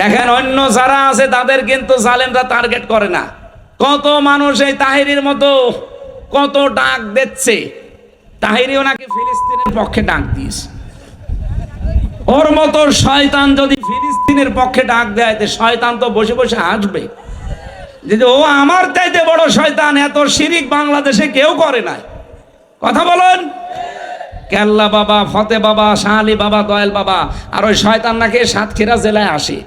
দেখেন, অন্য যারা আছে, তাদের কিন্তু জালেমরা টার্গেট করে না। কত মানুষ এই তাহিরির মতো, কত ডাক দিচ্ছে। তাহিরিও নাকি ফিলিস্তিনের পক্ষে ডাক দিস ওর মতো শয়তান যদি ফিলিস্তিনের পক্ষে ডাক দেয়, তো শয়তান তো বসে বসে আসবে যে ও আমার চাইতে বড় শয়তান, এত শিরিক বাংলাদেশে কেউ করে না কথা বলেন। কেল্লা বাবা, ফতে বাবা শাহালি বাবা, দয়াল বাবা, আর ওই শয়তান নাকি সাতক্ষীরা জেলায় আসে।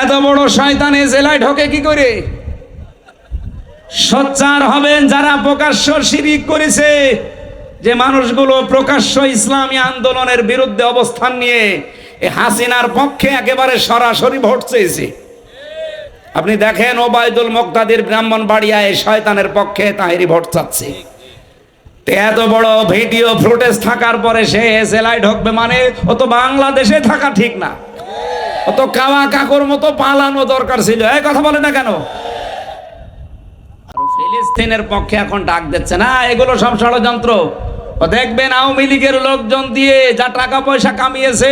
এত বড় শয়তান জেলায় ঢোকে কি করে? সোচ্চার হবেন যারা প্রকাশ্য শিরিক করেছে, যে মানুষগুলো প্রকাশ্য ইসলামী আন্দোলনের বিরুদ্ধে অবস্থান নিয়ে এই হাসিনার পক্ষে একেবারে সরাসরি ভোট চেয়েছে। আপনি দেখেন ওবায়দুল মুক্তাদির ব্রাহ্মণ বাড়িয়ায় শয়তানের পক্ষে তাহিরি ভোট চাচ্ছে। এত বড় ভিডিও ফুটেজ থাকার পরে সে জেলায় ঢুকবে মানে ও তো বাংলাদেশে থাকা ঠিক না। ও তো কাওয়া কাকুর মতো পালানো দরকার ছিল। এই কথা বলে না কেন? ফিলিস্তিনের পক্ষে এখন ডাক দিচ্ছে না, এগুলো সব ষড়যন্ত্র। দেখবেন আওয়ামী লীগের লোকজন দিয়ে যা টাকা পয়সা কামিয়েছে,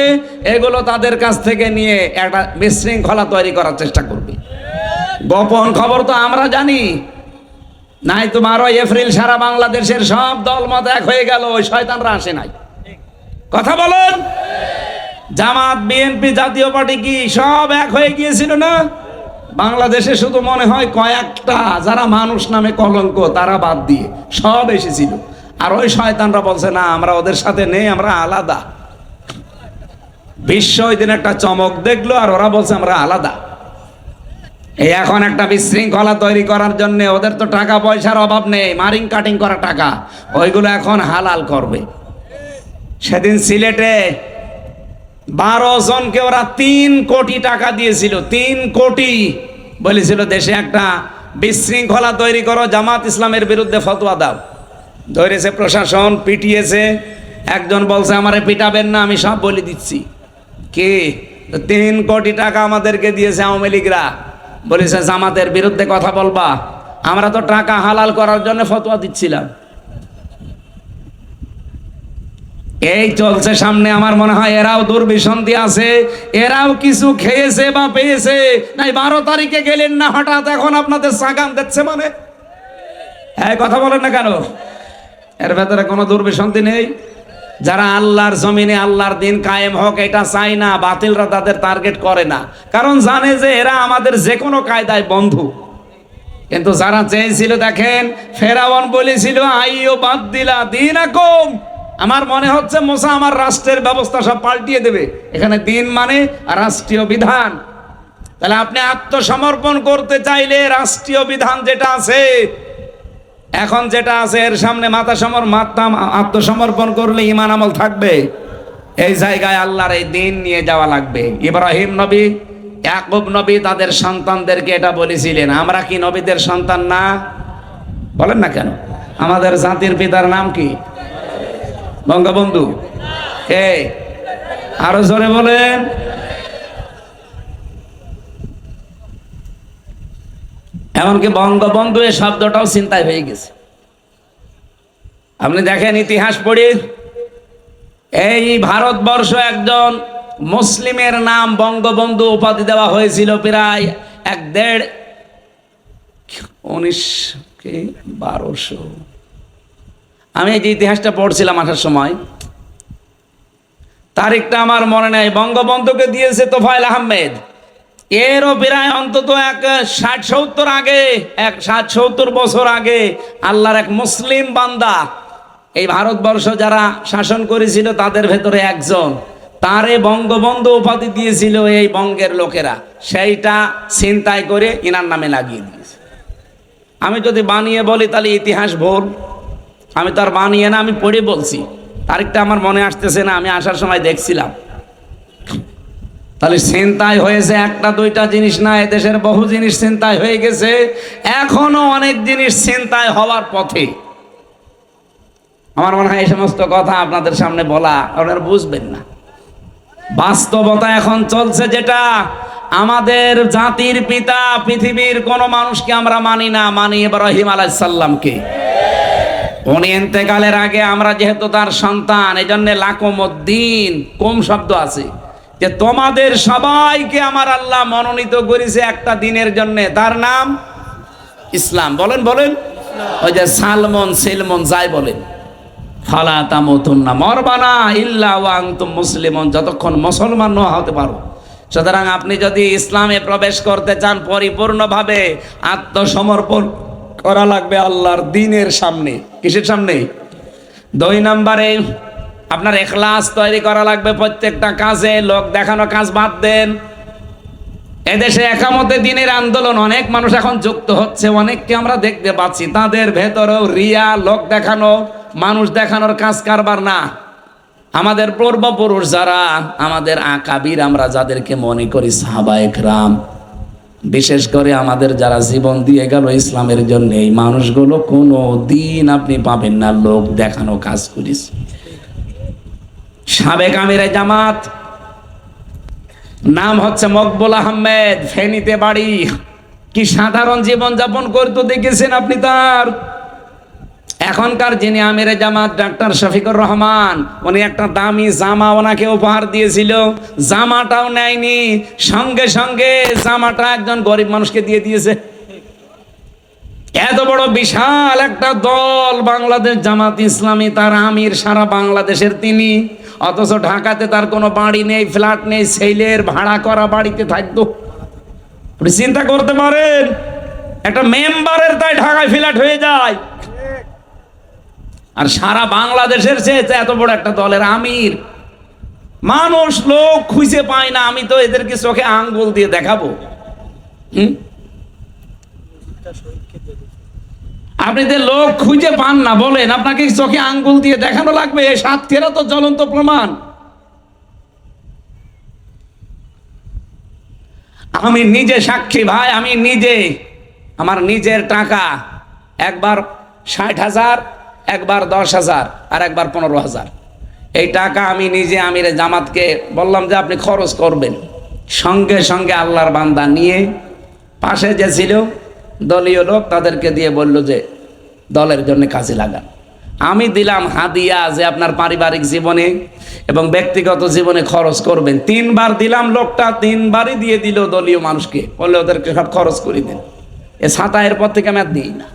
এগুলো তাদের কাছ থেকে নিয়ে একটা বিশৃঙ্খলা তৈরি করার চেষ্টা করবে। গোপন খবর তো আমরা জানি। নাই তোমার ওই এপ্রিল সারা বাংলাদেশের সব দল মত এক হয়ে গেল, ওই শয়তানরা আসে নাই। কথা বলেন? জামাত বিএনপি জাতীয় পার্টি কি সব এক হয়ে গিয়েছিল না? বাংলাদেশে শুধু মনে হয় কয়েকটা, যারা মানুষ নামে কলঙ্ক, তারা বাদ দিয়ে সব এসেছিল। আর ওই শয়তানরা বলছে, না, আমরা ওদের সাথে নেই, আমরা আলাদা। বিশ্ব ওই দিন একটা চমক দেখল আর ওরা বলছে, আমরা আলাদা। এই এখন একটা বিশৃঙ্খলা তৈরি করার জন্য ওদের তো টাকা পয়সার অভাব নেই, মারিং কাটিং করা টাকা, ওইগুলো এখন হালাল করবে। সেদিন সিলেটে বারো জনকে ওরা তিন কোটি টাকা দিয়েছিল, তিন কোটি বলেছিল, দেশে একটা বিশৃঙ্খলা তৈরি করো, জামাত ইসলামের বিরুদ্ধে ফতোয়া দাও। ধরেছে প্রশাসন, পিটিয়েছে, একজন বলছে, আমারে পিটাবেন না, আমি সব বলে দিচ্ছি। কে? তিন কোটি টাকা আমাদেরকে দিয়েছে আওয়ামী লীগরা। বলেছে, জামাতের বিরুদ্ধে কথা বলবা। আমরা তো টাকা হালাল করার জন্য ফতোয়া দিচ্ছিলাম। এই চলছে সামনে, আমার মনে হয় এরাও দুর্বিসন্ধি আছে, এরাও কিছু খেয়েছে বা পেয়েছে। নাই, বারো তারিখে গেলেন না, হঠাৎ এখন আপনাদের সাগান দিচ্ছে মানে? হ্যাঁ কথা বলেন না কেন? এর ভেতরে কোনো দুর্বিসন্ধি নেই। যারা আল্লাহর জমিনে আল্লাহর দিন কায়েম হোক, এটা চাই না, বাতিলরা তাদের টার্গেট করে না। কারণ জানে যে এরা আমাদের যে কোনো কায়দায় বন্ধু। কিন্তু যারা চেয়েছিল, দেখেন ফেরাওয়ান বলেছিল আইও বাদ দিলা দিন কম আমার মনে হচ্ছে মোসা আমার রাষ্ট্রের ব্যবস্থা সব পাল্টিয়ে দেবে। এখানে দিন মানে রাষ্ট্রীয় বিধান। তাহলে আপনি আত্মসমর্পণ করতে চাইলে রাষ্ট্রীয় বিধান যেটা আছে, এখন যেটা আছে এর সামনে মাথা সমর, মাথা আত্মসমর্পণ করলে ইমান আমল থাকবে। এই জায়গায় আল্লাহর এই দিন নিয়ে যাওয়া লাগবে। ইব্রাহিম নবী, ইয়াকুব নবী তাদের সন্তানদেরকে এটা বলেছিলেন, আমরা কি নবীদের সন্তান না? বলেন না কেন? আমাদের জাতির পিতার নাম কি? বঙ্গবন্ধু। কে আরও জোরে বলেন। এমনকি বঙ্গবন্ধু এই শব্দটাও চিন্তায় হয়ে গেছে। আপনি দেখেন ইতিহাস পড়ি। এই ভারতবর্ষ একজন মুসলিমের নাম বঙ্গবন্ধু উপাধি দেওয়া হয়েছিল প্রায় এক দেড় উনিশ বারোশো আমি এই যে ইতিহাসটা পড়ছিলাম আসার সময়, তারিখটা আমার মনে নেই, বঙ্গবন্ধুকে দিয়েছে তোফায়েল আহমেদ। এরও প্রায় অন্তত এক ষাট সত্তর আগে, এক ষাট সত্তর বছর আগে আল্লাহর এক মুসলিম বান্দা, এই ভারতবর্ষ যারা শাসন করেছিল তাদের ভেতরে একজন, তারে বঙ্গবন্ধু উপাধি দিয়েছিল এই বঙ্গের লোকেরা। সেইটা চিন্তায় করে ইনার নামে লাগিয়ে দিয়েছে। আমি যদি বানিয়ে বলি তাহলে ইতিহাস ভুল। আমি তো আর বানিয়ে না, আমি পড়ে বলছি। তারিখটা আমার মনে আসতেছে না, আমি আসার সময় দেখছিলাম। তাহলে চিন্তায় হয়েছে একটা দুইটা জিনিস না, এদেশের বহু জিনিস চিন্তায় হয়ে গেছে। এখনও অনেক জিনিস চিন্তায় হওয়ার পথে। আমার মনে হয় এই সমস্ত কথা আপনাদের সামনে বলা আপনারা বুঝবেন না। বাস্তবতা এখন চলছে যেটা, আমাদের জাতির পিতা পৃথিবীর কোন মানুষকে আমরা মানি না, মানি এবার ইব্রাহিম আলাইসাল্লামকে উনি এতেকালের আগে আমরা যেহেতু তার সন্তান এই জন্য লাকমুদ্দিন, কম শব্দ আছে। যে তোমাদের সবাইকে আমার আল্লাহ মনোনীত করেছে একটা দিনের জন্য। তার নাম? ইসলাম। বলেন বলেন। ওই যে সালমন, সেলমন, যাই বলেন। ফালা তামতুন না মরবানা ইল্লা ওয়াং তুম মুসলিমন, যতক্ষণ মুসলমান না হতে পারো। সুতরাং আপনি যদি ইসলামে প্রবেশ করতে চান, পরিপূর্ণভাবে আত্মসমর্পণ করা লাগবে আল্লাহর দিনের সামনে। কিসের সামনে? দুই নম্বরে, আপনার এখলাস তৈরি করা লাগবে প্রত্যেকটা কাজে, লোক দেখানো কাজ বাদ দেন। এদেশে একামতে দিনের আন্দোলন, অনেক মানুষ এখন যুক্ত হচ্ছে, অনেককে আমরা দেখতে পাচ্ছি। তাদের ভেতরেও রিয়া, লোক দেখানো, মানুষ দেখানোর কাজ কারবার না। আমাদের পূর্বপুরুষ যারা, আমাদের আকাবির আমরা যাদেরকে মনে করি সাহাবা একরাম বিশেষ করে আমাদের যারা জীবন দিয়ে গেল ইসলামের জন্য, এই মানুষগুলো কোনো দিন আপনি পাবেন না, লোক দেখানো কাজ করিস সাবেক আমিরা জামাত, নাম হচ্ছে মকবুল আহমেদ, ফেনিতে বাড়ি। কি সাধারণ জীবন যাপন করতে দেখেছেন আপনি তার? এখনকার যিনি আমিরে জামাত ডাক্তার শফিকুর রহমান, উনি একটা দামি জামা ওনাকে উপহার দিয়েছিল। জামাটাও নেয়নি, সঙ্গে সঙ্গে জামাটা একজন গরিব মানুষকে দিয়ে দিয়েছে। এত বড় বিশাল একটা দল বাংলাদেশ জামাত ইসলামী, তার আমির সারা বাংলাদেশের তিনি। অথচ ঢাকাতে তার কোনো বাড়ি নেই, ফ্ল্যাট নেই, ছেলের ভাড়া করা বাড়িতে থাকতো। চিন্তা করতে পারেন, একটা মেম্বারের তাই ঢাকায় ফ্ল্যাট হয়ে যায়। আর সারা বাংলাদেশের চেয়ে এত বড় একটা দলের আমির। মানুষ লোক খুঁজে পায় না, আমি তো এদেরকে চোখে আঙ্গুল দিয়ে দেখাবো। আপনি যে লোক খুঁজে পান না, বলেন, আপনাকে চোখে আঙ্গুল দিয়ে দেখানো লাগবে, এই সাতক্ষীরা তো জ্বলন্ত প্রমাণ। আমি নিজে সাক্ষী ভাই, আমি নিজে, আমার নিজের টাকা একবার ষাট হাজার একবার দশ হাজার আর একবার পনেরো হাজার। এই টাকা আমি নিজে আমিরে জামাতকে বললাম যে আপনি খরচ করবেন। সঙ্গে সঙ্গে আল্লাহর বান্দা নিয়ে পাশে যে ছিল দলীয় লোক তাদেরকে দিয়ে বলল যে দলের জন্য কাজে লাগান। আমি দিলাম হাদিয়া যে আপনার পারিবারিক জীবনে এবং ব্যক্তিগত জীবনে খরচ করবেন। তিনবার দিলাম লোকটা, তিনবারই দিয়ে দিল দলীয় মানুষকে। বললে ওদেরকে সব খরচ করে দেন। এ ছাতায়ের পর থেকে আমি আর দিই না।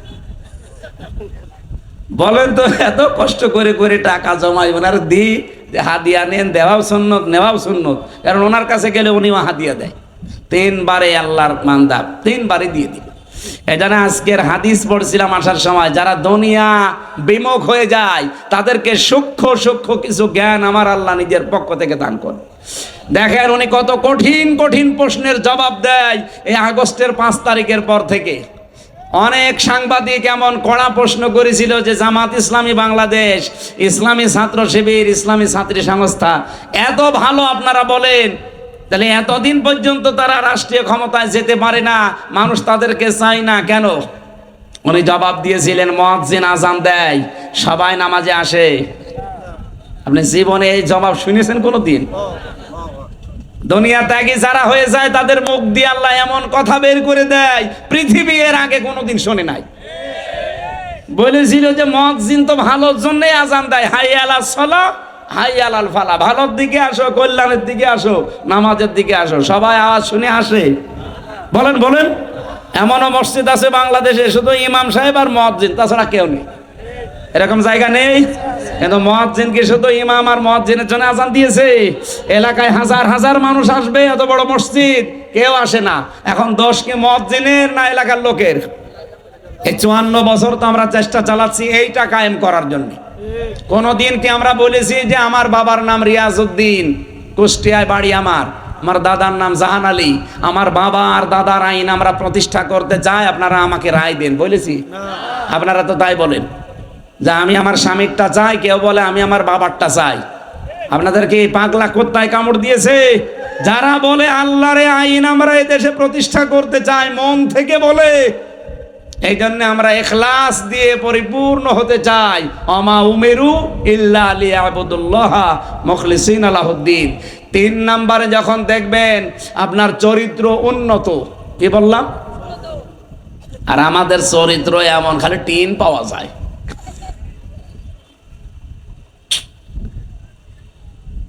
বলেন তো, এত কষ্ট করে করে টাকা জমাই ওনার দি হাদিয়া নেন, দেওয়াও সুন্নত, নেওয়াও সুন্নত। কারণ ওনার কাছে গেলে উনিও হাদিয়া দেয়। তিনবারে আল্লাহর মান্দা তিনবারে দিয়ে দিল এজন্য আজকের হাদিস পড়ছিলাম আসার সময়, যারা দুনিয়া বিমুখ হয়ে যায়, তাদেরকে সূক্ষ্ম সূক্ষ্ম কিছু জ্ঞান আমার আল্লাহ নিজের পক্ষ থেকে দান করে দেখেন উনি কত কঠিন কঠিন প্রশ্নের জবাব দেয় এই আগস্টের পাঁচ তারিখের পর থেকে। অনেক সাংবাদিক এমন কড়া প্রশ্ন করেছিল যে জামাত ইসলামী বাংলাদেশ, ইসলামী ছাত্র শিবির, ইসলামী ছাত্রী সংস্থা, এত ভালো আপনারা বলেন, তাহলে এতদিন পর্যন্ত তারা রাষ্ট্রীয় ক্ষমতায় যেতে পারে না, মানুষ তাদেরকে চায় না কেন? উনি জবাব দিয়েছিলেন মহাজিন আজান দেয়, সবাই নামাজে আসে। আপনি জীবনে এই জবাব শুনেছেন কোনো দিন দুনিয়া ত্যাগী যারা হয়ে যায়, তাদের মুখ দিয়ে আল্লাহ এমন কথা বের করে দেয়, পৃথিবী এর আগে কোনোদিন শোনে নাই। বলেছিল যে মহাজিন তো ভালোর জন্যই আজান দেয়। হাই আলা সলা, হাই আলাল ফালা। ভালোর দিকে আসো, কল্যাণের দিকে আসো, নামাজের দিকে আসো। সবাই আওয়াজ শুনে আসে। বলেন বলেন। এমনও মসজিদ আছে বাংলাদেশে, শুধু ইমাম সাহেব আর মহাজিন তাছাড়া কেউ নেই। এরকম জায়গা নেই। কিন্তু মহাজিনকে শুধু ইমাম আর মহাজিনের জন্য আজান দিয়েছে? এলাকায় হাজার হাজার মানুষ আসবে, এত বড় মসজিদ, কেউ আসে না। এখন দশ কি মহাজিনের না এলাকার লোকের? এই চুয়ান্ন বছর তো আমরা চেষ্টা চালাচ্ছি এইটা কায়েম করার জন্য। কোনদিন কি আমরা বলেছি যে আমার বাবার নাম রিয়াজউদ্দিন, কুষ্টিয়ায় বাড়ি আমার আমার দাদার নাম জাহান আলী, আমার বাবা আর দাদার আইন আমরা প্রতিষ্ঠা করতে চাই, আপনারা আমাকে রায় দেন। বলেছি? আপনারা তো তাই বলেন। যে আমি আমার স্বামীরটা চাই, কেউ বলে আমি আমার বাবারটা চাই। আপনাদেরকে এই পাগলা কোত্তায় কামড় দিয়েছে। যারা বলে আল্লাহরে আইন আমরা এই দেশে প্রতিষ্ঠা করতে চাই, মন থেকে বলে। এই জন্য আমরা এখলাস দিয়ে পরিপূর্ণ হতে চাই। অমা উমেরু ইল্লা আলী আবুদুল্লাহ মখলিসিন আলাহুদ্দিন। তিন নাম্বারে যখন দেখবেন আপনার চরিত্র উন্নত, কি বললাম? আর আমাদের চরিত্র এমন, খালি টিন পাওয়া যায়।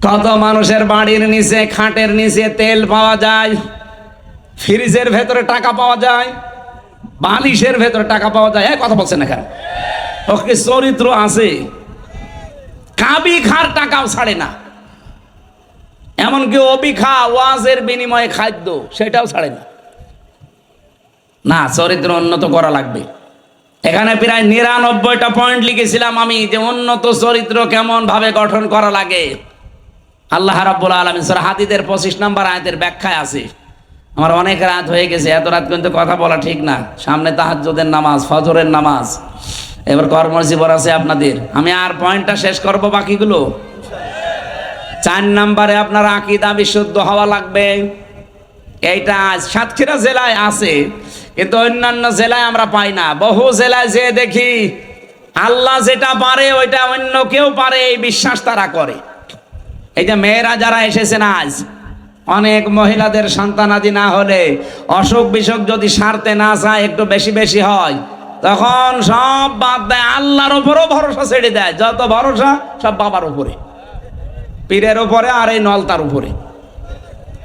কত মানুষের বাড়ির নিচে, খাটের নিচে তেল পাওয়া যায়, ফ্রিজের ভেতরে টাকা পাওয়া যায়, বালিশের ভেতরে টাকা পাওয়া যায়। কথা বলছেন না কেন ওকে চরিত্র আছে? কাবি খার টাকাও ছাড়ে না। এমনকি অবিখা ওয়াজের বিনিময়ে খাদ্য, সেটাও ছাড়ে না। না, চরিত্র উন্নত করা লাগবে। এখানে প্রায় নিরানব্বইটা পয়েন্ট লিখেছিলাম আমি যে উন্নত চরিত্র কেমন ভাবে গঠন করা লাগে। আল্লাহ রাব্বুল আলামিন সূরা হাদিদের 25 নাম্বার আয়াতের ব্যাখ্যায় আছে। আমার অনেক রাত হয়ে গেছে, এত রাত কিন্তু কথা বলা ঠিক না। সামনে তাহাজ্জুদের নামাজ, ফজরের নামাজ। এবার কর্মজীবন আছে আপনাদের। আমি আর পয়েন্টটা শেষ করব বাকিগুলো। চার নাম্বারে আপনার আকিদা বিশুদ্ধ হওয়া লাগবে। এইটা সাতক্ষীরা জেলায় আছে, কিন্তু অন্যান্য জেলায় আমরা পাই না। বহু জেলায় যে দেখি, আল্লাহ যেটা পারে, ওইটা অন্য কেউ পারে, এই বিশ্বাস তারা করে। এই যে মেয়েরা যারা এসেছেন আজ, অনেক মহিলাদের সন্তানাদি না হলে অসুখ বিসুখ যদি সারতে না চায়, একটু বেশি বেশি হয়, তখন সব বাদ দেয়, আল্লাহর উপরও ভরসা ছেড়ে দেয়। যত ভরসা, সব বাবার উপরে। পীরের উপরে আর এই নলতার উপরে।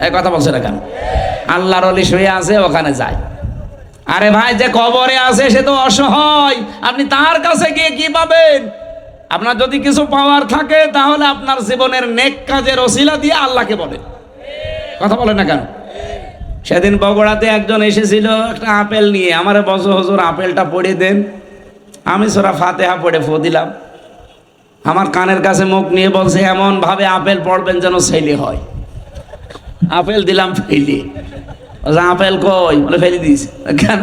এই কথা বলছে না কেন? আল্লাহর অলি শুয়ে আছে, ওখানে যায়। আরে ভাই, যে কবরে আছে, সে তো অসহায়। আপনি তার কাছে গিয়ে কি পাবেন? আপনার যদি কিছু পাওয়ার থাকে, তাহলে আপনার জীবনের নেক কাজের ওসিলা দিয়ে আল্লাহকে বলেন কথা বলেন না কেন? সেদিন বগুড়াতে একজন এসেছিল একটা আপেল নিয়ে। আমার বছর হজুর, আপেলটা পড়ে দেন। আমি সোরা ফাতেহা পড়ে ফো দিলাম। আমার কানের কাছে মুখ নিয়ে বলছে, এমন ভাবে আপেল পড়বেন যেন ছেলে হয়। আপেল দিলাম, ফেলি। আপেল কই? বলে, ফেলে দিস কেন?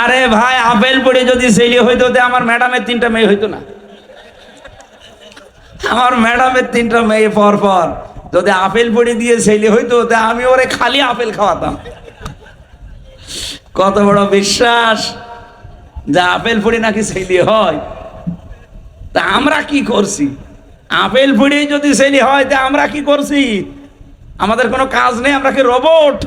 আরে ভাই, আপেল পড়ে যদি ছেলে হইতো আমার ম্যাডামের তিনটা মেয়ে হইতো না। আমার ম্যাডামের তিনটা মেয়ে পর পর। যদি আপেল পড়ে দিয়ে ছেলে হইতো, তা আমি ওরে খালি আপেল খাওয়াতাম। কত বড় বিশ্বাস যে আপেল পড়ে নাকি ছেলে হয়। তা আমরা কি করছি? আপেল পড়ে যদি ছেলে হয়, তা আমরা কি করছি? আমাদের কোনো কাজ নেই, আমরা কি রোবট?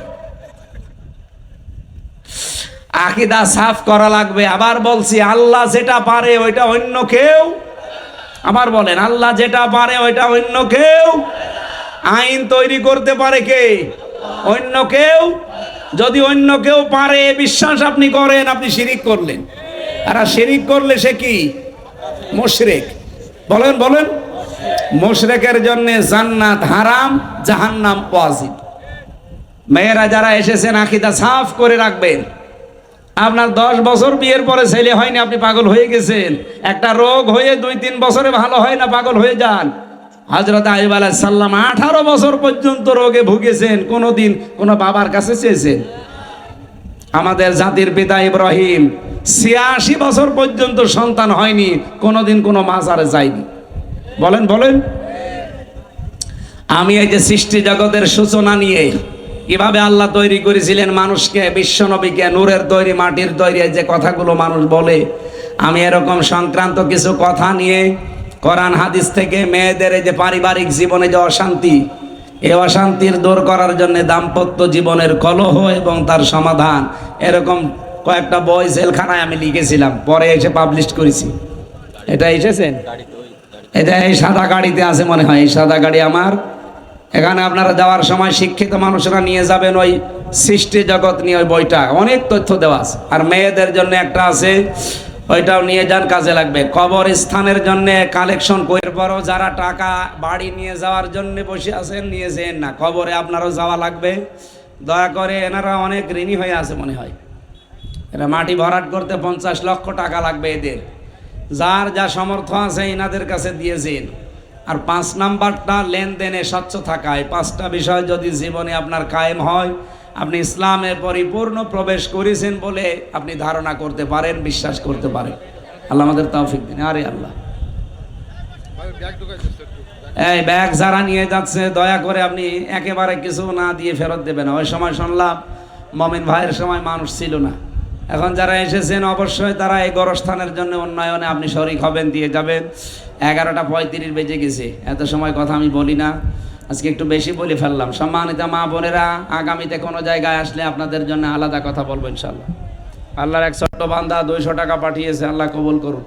আকিদা সাফ করা লাগবে। আবার বলছি, আল্লাহ যেটা পারে, ওইটা অন্য কেউ আবার বলেন, আল্লাহ যেটা পারে ওইটা অন্য কেউ। আইন তৈরি করতে পারে কে? অন্য কেউ। যদি অন্য কেউ পারে, বিশ্বাস আপনি করেন, আপনি শিরিক করলেন। আর শিরিক করলে সে কি? মুশরিক। বলেন বলেন। মুশরিকের জন্য জান্নাত হারাম, জাহান্নাম ওয়াজিব। মেয়েরা যারা এসেছেন, আকিদা সাফ করে রাখবেন। আপনার দশ বছর বিয়ের পরে ছেলে হয়নি, আপনি পাগল হয়ে গেছেন। একটা রোগ হয়ে দুই তিন বছরে ভালো হয় না, পাগল হয়ে যান। হজরত আইব সাল্লাম আঠারো বছর পর্যন্ত রোগে ভুগেছেন কোনো দিন কোনো বাবার কাছে চেয়েছেন। আমাদের জাতির পিতা ইব্রাহিম ছিয়াশি বছর পর্যন্ত সন্তান হয়নি কোনো দিন কোনো মাজারে যায়নি। বলেন বলেন। আমি এই যে সৃষ্টি জগতের সূচনা নিয়ে কীভাবে আল্লাহ তৈরি করেছিলেন মানুষকে বিশ্বনবীকে নূরের তৈরি মাটির তৈরি যে কথাগুলো মানুষ বলে। আমি এরকম সংক্রান্ত কিছু কথা নিয়ে কোরআন হাদিস থেকে মেয়েদের এই যে পারিবারিক জীবনে যে অশান্তি এই অশান্তির দূর করার জন্য দাম্পত্য জীবনের কলহ এবং তার সমাধান এরকম কয়েকটা বই জেলখানায় আমি লিখেছিলাম পরে এসে পাবলিশ করেছি। এটা এসেছেন এটা এই সাদা গাড়িতে আছে মনে হয় এই সাদা গাড়ি আমার এখানে আপনারা যাওয়ার সময় শিক্ষিত মানুষরা নিয়ে যাবেন ওই সৃষ্টি জগৎ নিয়ে ওই বইটা। অনেক তথ্য দেওয়া আছে। আর মেয়েদের জন্য একটা আছে, ওইটাও নিয়ে যান, কাজে লাগবে। কবর স্থানের জন্য কালেকশন করার পরও যারা টাকা বাড়ি নিয়ে যাওয়ার জন্য বসে আছেন, নিয়ে যেন না। কবরে আপনারও যাওয়া লাগবে। দয়া করে এনারা অনেক ঋণী হয়ে আছে মনে হয়। এরা মাটি ভরাট করতে পঞ্চাশ লক্ষ টাকা লাগবে এদের। যার যা সামর্থ্য আছে, এনাদের কাছে দিয়েছেন আর পাঁচ নাম্বারটা লেনদেনে স্বচ্ছ থাকায় পাঁচটা বিষয় যদি জীবনে আপনার কায়েম হয়, আপনি ইসলামে পরিপূর্ণ প্রবেশ করেছেন বলে আপনি ধারণা করতে পারেন, বিশ্বাস করতে পারেন। আল্লাহ আমাদের তৌফিক দিন। আরে আল্লাহ। এই ব্যাগ যারা নিয়ে যাচ্ছে, দয়া করে আপনি একেবারে কিছু না দিয়ে ফেরত দেবেন। ওই সময় শুনলাম, মমিন ভাইয়ের সময় মানুষ ছিল না। এখন যারা এসেছেন, অবশ্যই তারা এই গরস্থানের জন্য উন্নয়নে আপনি শরিক হবেন, দিয়ে যাবেন। এগারোটা পঁয়ত্রিশ বেজে গেছে। এত সময় কথা আমি বলি না। আজকে একটু বেশি বলে ফেললাম। সম্মানিত মা বোনেরা, আগামীতে কোনো জায়গায় আসলে আপনাদের জন্য আলাদা কথা বলব ইনশাল্লাহ আল্লাহর এক ছোট্ট বান্ধা দুইশো টাকা পাঠিয়েছে, আল্লাহ কবুল করুন।